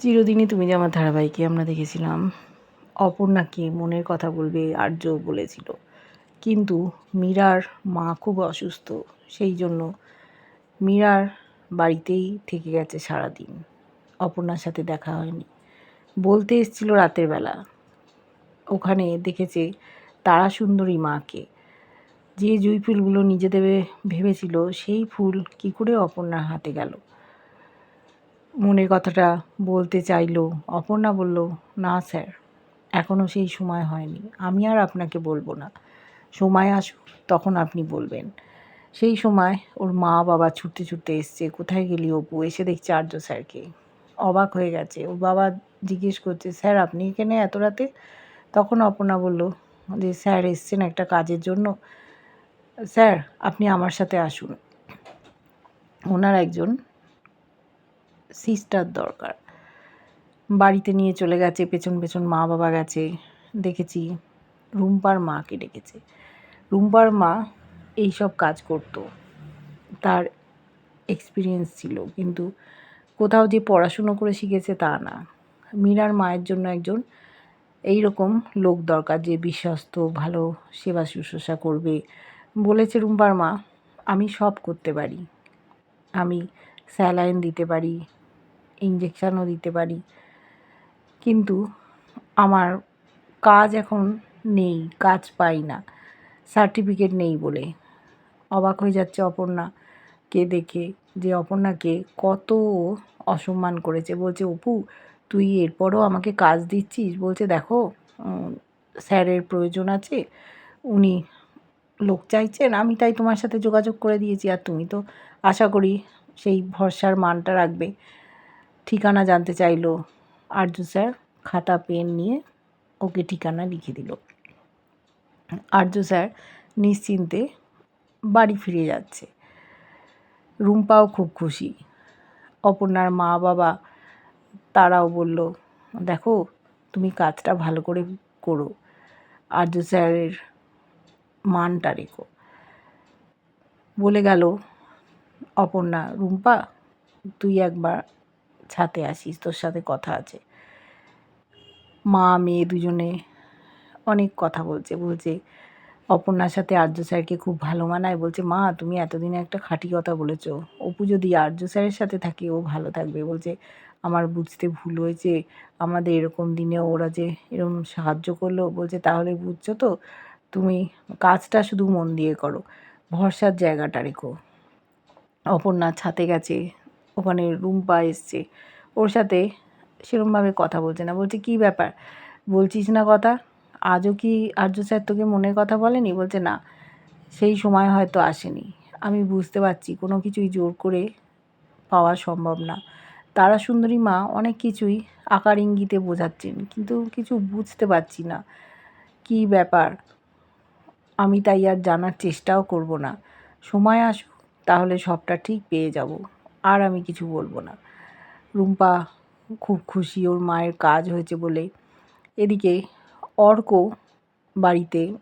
চিরদিনই তুমি যে আমার ধারাবাহিকে আমরা দেখেছিলাম অপর্ণাকে মনের কথা বলবে আর্য বলেছিল। কিন্তু মীরার মা খুব অসুস্থ, সেই জন্য মীরার বাড়িতেই থেকে গেছে সারাদিন। অপর্ণার সাথে দেখা হয়নি। বলতে এসেছিল রাতের বেলা। ওখানে দেখেছে তারা সুন্দরী মাকে। যে জুঁই ফুলগুলো নিজে দেবে ভেবেছিল, সেই ফুল কী করে অপর্ণার হাতে গেল? মনের কথাটা বলতে চাইলো। অপর্ণা বলল, না স্যার এখনও সেই সময় হয়নি। আমি আর আপনাকে বলব না। সময় আসুক, তখন আপনি বলবেন। সেই সময় ওর মা বাবা ছুটতে ছুটতে এসছে। কোথায় গেলি অপু? এসে দেখছে আর্য স্যারকে। অবাক হয়ে গেছে। ওর বাবা জিজ্ঞেস করছে, স্যার, আপনি এখানে এত রাতে? তখন অপর্ণা বলল যে, স্যার, এসছেন একটা কাজের জন্য। স্যার, আপনি আমার সাথে আসুন। ওনার একজন সিস্টার দরকার। বাড়িতে নিয়ে চলে গেছে, পেছন পেছন মা বাবা গেছে, দেখেছি রুম্পার মাকে ডেকেছে। রুম্পার মা এই সব কাজ করতো, তার এক্সপিরিয়েন্স ছিল, কিন্তু কোথাও যে পড়াশুনো করে শিখেছে তা না। মীরার মায়ের জন্য একজন এই রকম লোক দরকার যে বিশ্বস্ত, ভালো সেবা শুশ্রূষা করবে। বলেছে রুম্পার মা, আমি সব করতে পারি। আমি স্যালাইন দিতে পারি ইঞ্জেকশানও দিতে পারি। কিন্তু আমার কাজ এখন নেই, কাজ পাই না। সার্টিফিকেট নেই বলে। অবাক হয়ে যাচ্ছে অপর্ণাকে দেখে যে অপর্ণাকে কত অসম্মান করেছে। বলছে, অপু, তুই এরপরও আমাকে কাজ দিচ্ছিস? বলছে, দেখো স্যারের প্রয়োজন আছে, উনি লোক চাইছেন, আমি তাই তোমার সাথে যোগাযোগ করে দিয়েছি। আর তুমি তো আশা করি সেই ভরসার মানটা রাখবে। ঠিকানা জানতে চাইলো আর্য স্যার, খাতা, পেন নিয়ে ওকে ঠিকানা লিখে দিল। আর্য স্যার নিশ্চিন্তে বাড়ি ফিরে যাচ্ছে। রুম্পাও খুব খুশি। অপর্ণার মা বাবা তারাও বলল, দেখো, তুমি কাজটা ভালো করে করো। আর্য স্যারের মানটা রেখো। বলে গেল, অপর্ণা, রুম্পা, তুই একবার ছাতে আসিস তোর সাথে কথা আছে। মা, মেয়ে দুজনে অনেক কথা বলছে বলছে, অপর্ণার সাথে আর্য স্যারকে খুব ভালো মানায়। বলছে, মা, তুমি এতদিনে একটা খাঁটি কথা বলেছ। অপু যদি আর্য স্যারের সাথে থাকে, ও ভালো থাকবে। বলছে, আমার বুঝতে ভুল হয়েছে। আমাদের এরকম দিনে ওরা যে এরকম সাহায্য করল। বলছে, তাহলে বুঝছ তো, তুমি কাজটা শুধু মন দিয়ে করো। ভরসার জায়গাটা রেখো। অপর্ণা ছাতে গেছে ওখানে রুম্পা এসছে। ওর সাথে সেরমভাবে কথা বলছে না। বলছে, কী ব্যাপার? বলছিস না কথা? আজও কি আর্য স্যার তোকে মনের কথা বলেনি? বলছে, না, সেই সময় হয়তো আসেনি। আমি বুঝতে পারছি, কোনো কিছুই জোর করে পাওয়া সম্ভব না। তারা সুন্দরী মা অনেক কিছুই আকার ইঙ্গিতে বোঝাচ্ছেন, কিন্তু কিছু বুঝতে পারছি না। কি ব্যাপার? আমি তাই আর জানার চেষ্টাও করব না। সময় আসুক, তাহলে সবটা ঠিক পেয়ে যাব। আর আমি কিছু বলব না। রুম্পা খুব খুশি ওর মায়ের কাজ হয়েছে বলে। এদিকে অর্ক বাড়িতে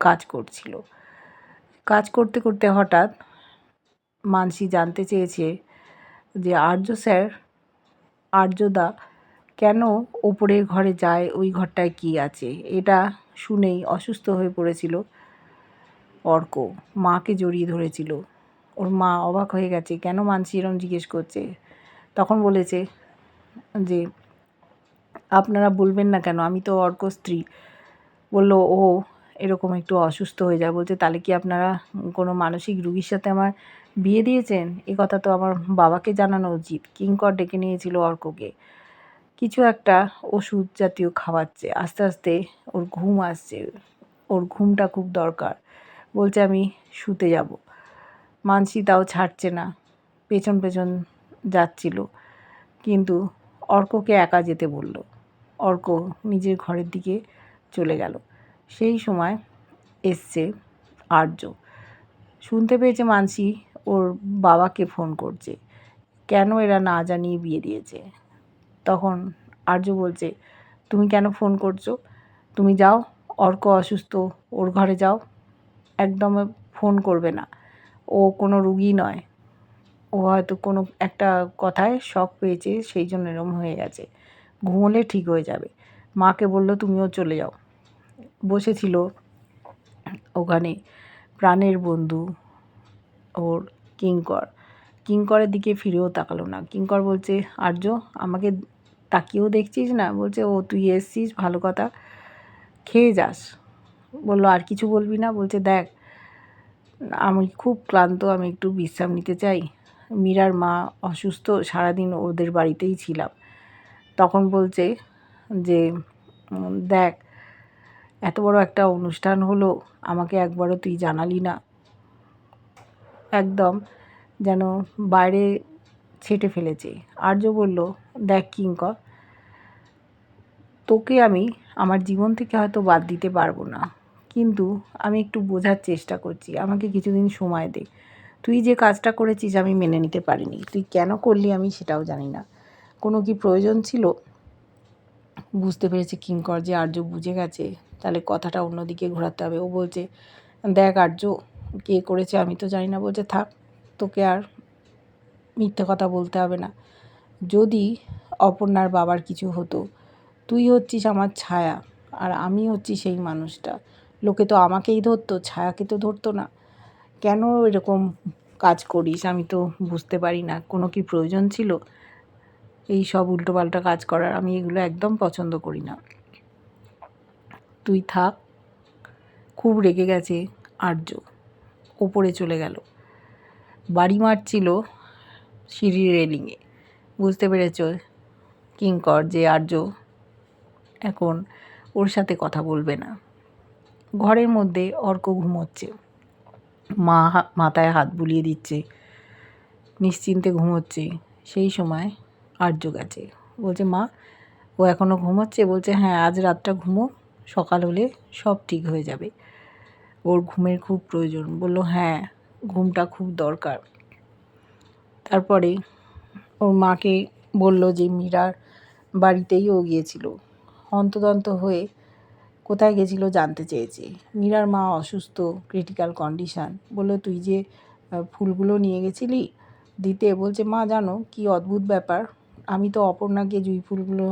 কাজ করছিল। কাজ করতে করতে হঠাৎ মানসি জানতে চেয়েছে যে আর্য স্যার আর্যদা কেন ওপরের ঘরে যায়, ওই ঘরটায় কি আছে? এটা শুনেই অসুস্থ হয়ে পড়েছিল। অর্ক মাকে জড়িয়ে ধরেছিল। ওর মা অবাক হয়ে গেছে, কেন মানসি এরম জিজ্ঞেস করছে? তখন বলেছে যে, আপনারা বলবেন না কেন, আমি তো অর্ক স্ত্রী। বলল, ও এরকম একটু অসুস্থ হয়ে যায়। বলছে, তাহলে কি আপনারা কোনো মানসিক রুগীর সাথে আমার বিয়ে দিয়েছেন? এ কথা তো আমার বাবাকে জানানো উচিত। কিঙ্কর ডেকে নিয়েছিল অর্ককে। কিছু একটা ওষুধ জাতীয় খাওয়াচ্ছে, আস্তে আস্তে ওর ঘুম আসছে, ওর ঘুমটা খুব দরকার। বলছে, আমি শুতে যাব। মানসি তাও ছাড়ছে না। পেছন পেছন যাচ্ছিল। কিন্তু অর্ককে একা যেতে বলল। অর্ক নিজের ঘরের দিকে চলে গেল। সেই সময় এসছে আর্য। শুনতে পেয়েছে মানসি ওর বাবাকে ফোন করছে। কেন এরা না জানিয়ে বিয়ে দিয়েছে? তখন আর্য বলছে, তুমি কেন ফোন করছ? তুমি যাও, অর্ক অসুস্থ, ওর ঘরে যাও। একদম ফোন করবে না। ও কোনো রুগী নয়। ও হয়তো কোনো একটা কথায় শখ পেয়েছে, সেই জন্য এরম হয়ে গেছে। ঘুমোলে ঠিক হয়ে যাবে। মাকে বলল, তুমিও চলে যাও। বসেছিল ওখানে প্রাণের বন্ধু ওর কিঙ্কর। কিঙ্করের দিকে ফিরেও তাকালো না। কিঙ্কর বলছে, আর্য, আমাকে তাকিয়েও দেখছিস না? বলছে, ও, তুই এসছিস, ভালো কথা। খেয়ে যাস। বলল, আর কিছু বলবি না? বলছে, দেখ আমি খুব ক্লান্ত, আমি একটু বিশ্রাম নিতে চাই। মীরার মা অসুস্থ, সারাদিন ওদের বাড়িতেই ছিলাম। তখন বলছে যে দেখ, এত বড় একটা অনুষ্ঠান হলো, আমাকে একবারও তুই জানালি না। একদম যেন বাইরে ছেটে ফেলেছে। আর্য বলল, দেখ কিঙ্কর, তোকে আমি আমার জীবন থেকে হয়তো বাদ দিতে পারব না। কিন্তু আমি একটু বোঝার চেষ্টা করছি। আমাকে কিছুদিন সময় দে। তুই যে কাজটা করেছিস আমি মেনে নিতে পারিনি। তুই কেন করলি আমি সেটাও জানি না। কোনো কি প্রয়োজন ছিল? বুঝতে পেরেছে কিঙ্কর যে আর্য বুঝে গেছে। তাহলে কথাটা অন্যদিকে ঘোরাতে হবে। ও বলছে, দেখ আর্য, কে করেছে আমি তো জানি না। বলছে, থাক, তোকে আর মিথ্যে কথা বলতে হবে না। যদি অপর্ণার বাবার কিছু হতো, তুই হচ্ছিস আমার ছায়া, আর আমি হচ্ছি সেই মানুষটা। লোকে তো আমাকেই ধরতো, ছায়াকে তো ধরতো না। কেন এরকম কাজ করিস? আমি তো বুঝতে পারি না, কোনো কি প্রয়োজন ছিল? এই সব উল্টোপাল্টা কাজ করার আমি এগুলো একদম পছন্দ করি না। তুই থাক, খুব রেগে গেছে আর্য, ওপরে চলে গেল। বাড়ি মারছিল সিঁড়ির রেলিংয়ে বুঝতে পেরেছ, কিঙ্কর, যে আর্য এখন ওর সাথে কথা বলবে না। ঘরের মধ্যে অর্ক ঘুমোচ্ছে। মা মাথায় হাত বুলিয়ে দিচ্ছে। নিশ্চিন্তে ঘুমোচ্ছে। সেই সময় আর্য গেছে বলছে, মা, ও এখনও ঘুমোচ্ছে? বলছে হ্যাঁ আজ রাতটা ঘুমো সকাল হলে সব ঠিক হয়ে যাবে। ওর ঘুমের খুব প্রয়োজন। বলল হ্যাঁ ঘুমটা খুব দরকার। তারপরে ওর মাকে বলল যে, মীরার বাড়িতেই ও গিয়েছিল। হন্তদন্ত হয়ে কোথায় গেছিল জানতে চেয়েছে। মীরার মা অসুস্থ ক্রিটিক্যাল কন্ডিশান বলল, তুই যে ফুলগুলো নিয়ে গেছিলি দিতে, বলছে, মা, জানো, কি অদ্ভুত ব্যাপার। আমি তো অপর্ণাকে জুঁই ফুলগুলো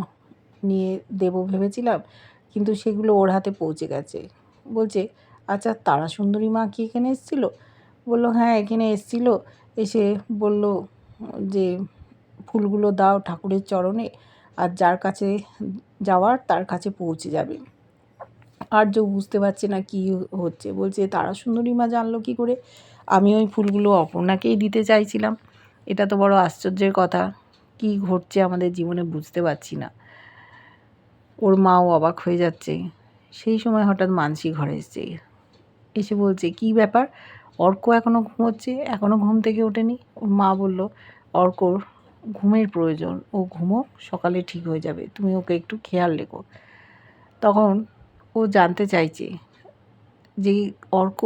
নিয়ে দেবো ভেবেছিলাম, কিন্তু সেগুলো ওর হাতে পৌঁছে গেছে। বলছে আচ্ছা তারা সুন্দরী মা কি এখানে এসেছিল? বলল হ্যাঁ এখানে এসেছিল। এসে বলল যে, ফুলগুলো দাও ঠাকুরের চরণে, আর যার কাছে যাওয়ার, তার কাছে পৌঁছে যাবে। আর্য বুঝতে পারছে না কি হচ্ছে। বলছে, তারা সুন্দরী মা জানলো কি করে? আমি ওই ফুলগুলো অপর্ণাকেই দিতে চাইছিলাম। এটা তো বড় আশ্চর্যের কথা। কি ঘটছে আমাদের জীবনে বুঝতে পারছি না। ওর মাও অবাক হয়ে যাচ্ছে। সেই সময় হঠাৎ মানসি ঘরে এসছে। এসে বলছে, কি ব্যাপার? অর্ক এখনও ঘুমোচ্ছে? এখনও ঘুম থেকে ওঠেনি? ওর মা বলল, অর্কর ঘুমের প্রয়োজন। ও ঘুমো সকালে ঠিক হয়ে যাবে। তুমি ওকে একটু খেয়াল রেখো। তখন ও জানতে চাইছে যে অর্ক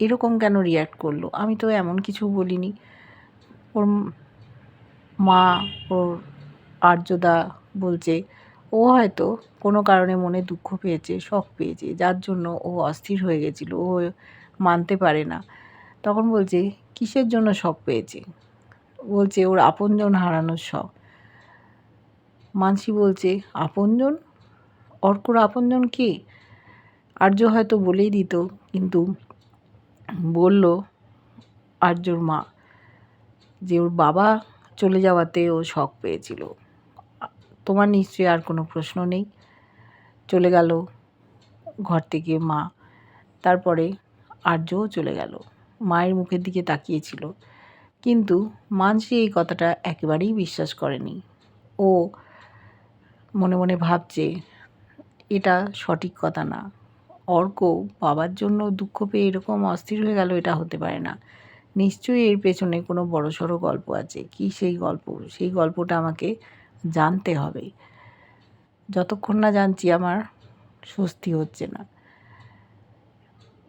এরকম কেন রিয়্যাক্ট করল? আমি তো এমন কিছু বলিনি। ওর মা, ওর আর্যদা বলছে, ও হয়তো কোনো কারণে মনে দুঃখ পেয়েছে, শখ পেয়েছে, যার জন্য ও অস্থির হয়ে গেছিল, ও মানতে পারে না। তখন বলছে, কিসের জন্য শখ পেয়েছে? বলছে, ওর আপনজন হারানোর শখ। মানসি বলছে, আপনজন? অর্কর আপনজন কে? আর্য হয়তো বলেই দিত, কিন্তু বলল, আর্যর মা, যে ওর বাবা চলে যাওয়াতে ও শখ পেয়েছিল। তোমার নিশ্চয়ই আর কোনো প্রশ্ন নেই। চলে গেল ঘর থেকে মা। তারপরে আর্যও চলে গেল। মায়ের মুখের দিকে তাকিয়েছিল। কিন্তু মানসি এই কথাটা একেবারেই বিশ্বাস করেনি। ও মনে মনে ভাবছে এটা সঠিক কথা না। অর্ক বাবার জন্য দুঃখ পেয়ে এরকম অস্থির হয়ে গেল, এটা হতে পারে না। নিশ্চয়ই এর পেছনে কোনো বড়সড় গল্প আছে। কি সেই গল্প? সেই গল্পটা আমাকে জানতে হবে। যতক্ষণ না জানছি আমার স্বস্তি হচ্ছে না।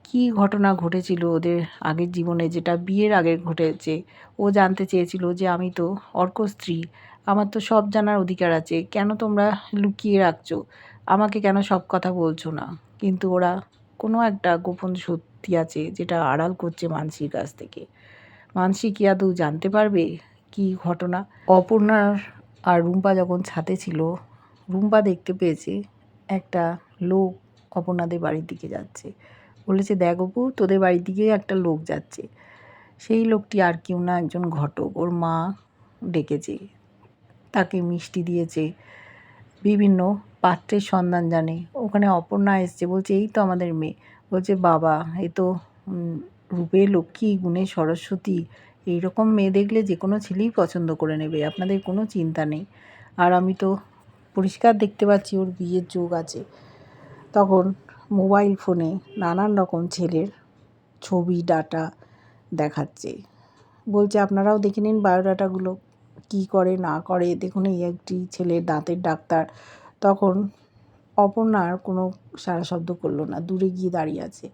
কি ঘটনা ঘটেছিল ওদের আগের জীবনে? যেটা বিয়ের আগে ঘটেছে। ও জানতে চেয়েছিল যে আমি তো অর্ক স্ত্রী। আমার তো সব জানার অধিকার আছে। কেন তোমরা লুকিয়ে রাখছো? আমাকে কেন সব কথা বলছো না? কিন্তু ওরা কোনো একটা গোপন সত্যি আছে যেটা আড়াল করছে মানসির কাছ থেকে। মানসি কি আদৌ জানতে পারবে কি ঘটনা? অপর্ণার আর রুম্পা যখন ছাতে ছিল, রুম্পা দেখতে পেয়েছে একটা লোক অপর্ণাদের বাড়ির দিকে যাচ্ছে। বলেছে, দেখ অপু, তোদের বাড়ির দিকে একটা লোক যাচ্ছে। সেই লোকটি আর কেউ না, একজন ঘটক। ওর মা ডেকেছে। তাকে মিষ্টি দিয়েছে। বিভিন্ন পাত্রের সন্ধান জানে। ওখানে অপর্ণা এসছে, বলছে, এই তো আমাদের মেয়ে। বলছে, বাবা, এ তো রূপে, লক্ষ্মী, গুণে, সরস্বতী, এইরকম মেয়ে দেখলে যে কোনো ছেলেই পছন্দ করে নেবে, আপনাদের কোনো চিন্তা নেই। আর আমি তো পরিষ্কার দেখতে পাচ্ছি ওর বিয়ের যোগ আছে। তখন মোবাইল ফোনে নানান রকম ছেলের ছবি, ডাটা দেখাচ্ছে। বলছে, আপনারাও দেখে নিন বায়োডাটাগুলো, কী করে, না করে। দেখুন, এই একটি ছেলে দাঁতের ডাক্তার তখন অপর্ণার কোনো সারা শব্দ করল না, দূরে গিয়ে দাঁড়িয়ে আছে।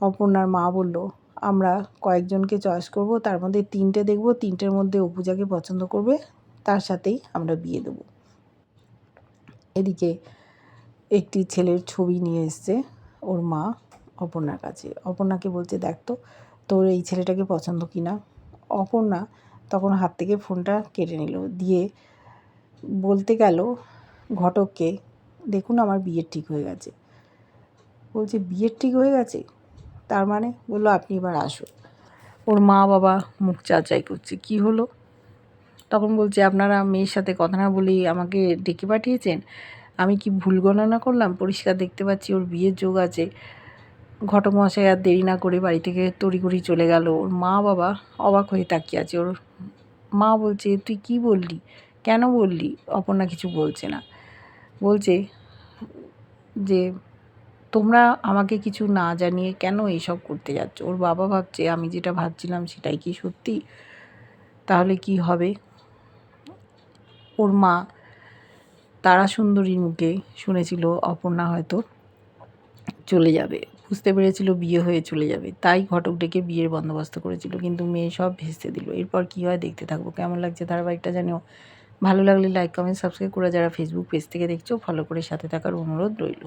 অপর্ণার মা বলল, আমরা কয়েকজনকে চয়েস করব, তার মধ্যে তিনটে দেখব, তিনটের মধ্যে অপুজাকে পছন্দ করবে, তার সাথেই আমরা বিয়ে দেবো। এদিকে একটি ছেলের ছবি নিয়ে এসছে ওর মা অপর্ণার কাছে। অপর্ণাকে বলছে, দেখ তো, তোর এই ছেলেটাকে পছন্দ কি না? অপর্ণা তখন হাত থেকে ফোনটা কেটে নিল, দিয়ে বলতে গেল ঘটককে, দেখুন আমার বিয়ের ঠিক হয়ে গেছে। বলছে বিয়ের ঠিক হয়ে গেছে? তার মানে? বলল, আপনি এবার আসুন। ওর মা বাবা মুখ চাচাই করছে, কি হলো? তখন বলছে, আপনারা মেয়ের সাথে কথা না বলেই আমাকে ডেকে পাঠিয়েছেন? আমি কি ভুল গণনা করলাম? পরিষ্কার দেখতে পাচ্ছি ওর বিয়ের যোগ আছে। ঘটক মশাই আর দেরি না করে বাড়ি থেকে তড়িঘড়ি চলে গেল। ওর মা বাবা অবাক হয়ে তাকিয়ে আছে। ওর মা বলছে, তুই কি বললি? কেন বললি? অপর্ণা কিছু বলছে না। বলছে যে, তোমরা আমাকে কিছু না জানিয়ে কেন এইসব করতে যাচ্ছ? ওর বাবা ভাবছে, আমি যেটা ভাবছিলাম সেটাই কি সত্যি? তাহলে কি হবে? ওর মা তারা সুন্দরীর মুখে শুনেছিল, অপর্ণা হয়তো চলে যাবে। বুঝতে পেরেছিল বিয়ে হয়ে চলে যাবে। তাই ঘটক ডেকে বিয়ের বন্দোবস্ত করেছিল, কিন্তু মেয়ে সব ভেস্তে দিল। এরপর কী হয় দেখতে থাকব। কেমন লাগছে ধারাবাহিকটা জানিও? ভালো লাগলে লাইক কমেন্ট সাবস্ক্রাইব করে যারা ফেসবুক পেজ থেকে দেখছ ফলো করে সাথে থাকার অনুরোধ রইল।